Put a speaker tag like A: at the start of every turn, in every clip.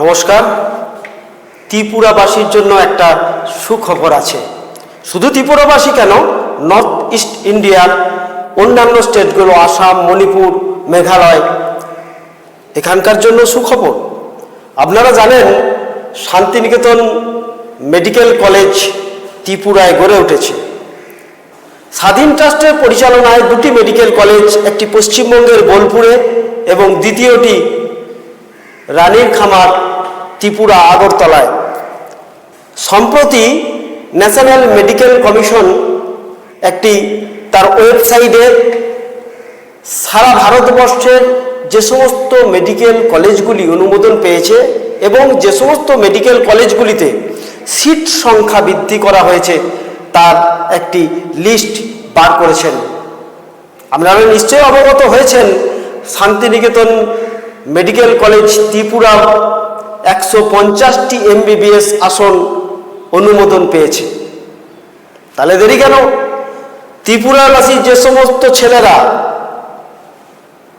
A: নমস্কার। ত্রিপুরাবাসীর জন্য একটা সুখবর আছে। শুধু ত্রিপুরাবাসী কেন? নর্থ ইস্ট ইন্ডিয়ার অন্যান্য স্টেটগুলো, আসাম, মণিপুর, মেঘালয়, এখানকার জন্য সুখবর। আপনারা জানেন, শান্তিনিকেতন মেডিকেল কলেজ ত্রিপুরায় গড়ে উঠেছে। স্বাধীন ট্রাস্টের পরিচালনায় দুটি মেডিকেল কলেজ, একটি পশ্চিমবঙ্গের বোলপুরে এবং দ্বিতীয়টি রানীর খামার ত্রিপুরা আগরতলায়। সম্প্রতি ন্যাশনাল মেডিকেল কমিশন একটি তার ওয়েবসাইটে সারা ভারতবর্ষের যে সমস্ত মেডিকেল কলেজগুলি অনুমোদন পেয়েছে এবং যে সমস্ত মেডিকেল কলেজগুলিতে সিট সংখ্যা বৃদ্ধি করা হয়েছে, তার একটি লিস্ট বার করেছেন। আপনারা নিশ্চয়ই অবগত হয়েছেন, শান্তিনিকেতন মেডিকেল কলেজ ত্রিপুরা একশো পঞ্চাশটি এমবিবিএস আসন অনুমোদন পেয়েছে। তাহলে দেরি কেন? ত্রিপুরাবাসী যে সমস্ত ছেলেরা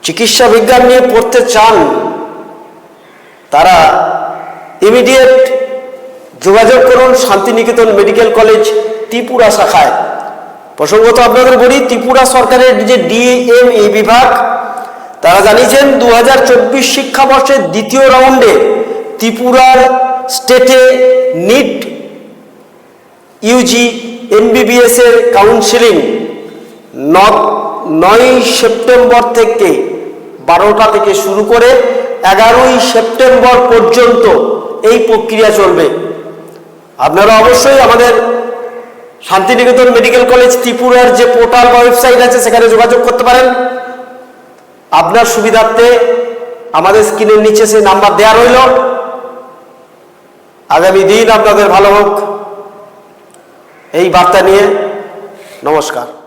A: চিকিৎসা বিজ্ঞান নিয়ে পড়তে চান, তারা ইমিডিয়েট যোগাযোগ করুন শান্তিনিকেতন মেডিকেল কলেজ ত্রিপুরা শাখায়। প্রসঙ্গত আপনাদের বলি, ত্রিপুরা সরকারের যে ডিএম এই বিভাগ তারা জানিয়েছেন দু হাজার চব্বিশ শিক্ষাবর্ষের দ্বিতীয় রাউন্ডে ত্রিপুরার স্টেটে নিট ইউজি এমবিবিএস এর কাউন্সিলিং নয় সেপ্টেম্বর থেকে বারোটা থেকে শুরু করে এগারোই সেপ্টেম্বর পর্যন্ত এই প্রক্রিয়া চলবে। আপনারা অবশ্যই আমাদের শান্তিনিকেতন মেডিকেল কলেজ ত্রিপুরার যে পোর্টাল বা ওয়েবসাইট আছে, সেখানে যোগাযোগ করতে পারেন। আপনার সুবিধার্থে আমাদের স্ক্রিনের নিচে সেই নাম্বার দেওয়া রইল। আগামী দিন আপনাদের ভালো হোক। এই বার্তা নিয়ে নমস্কার।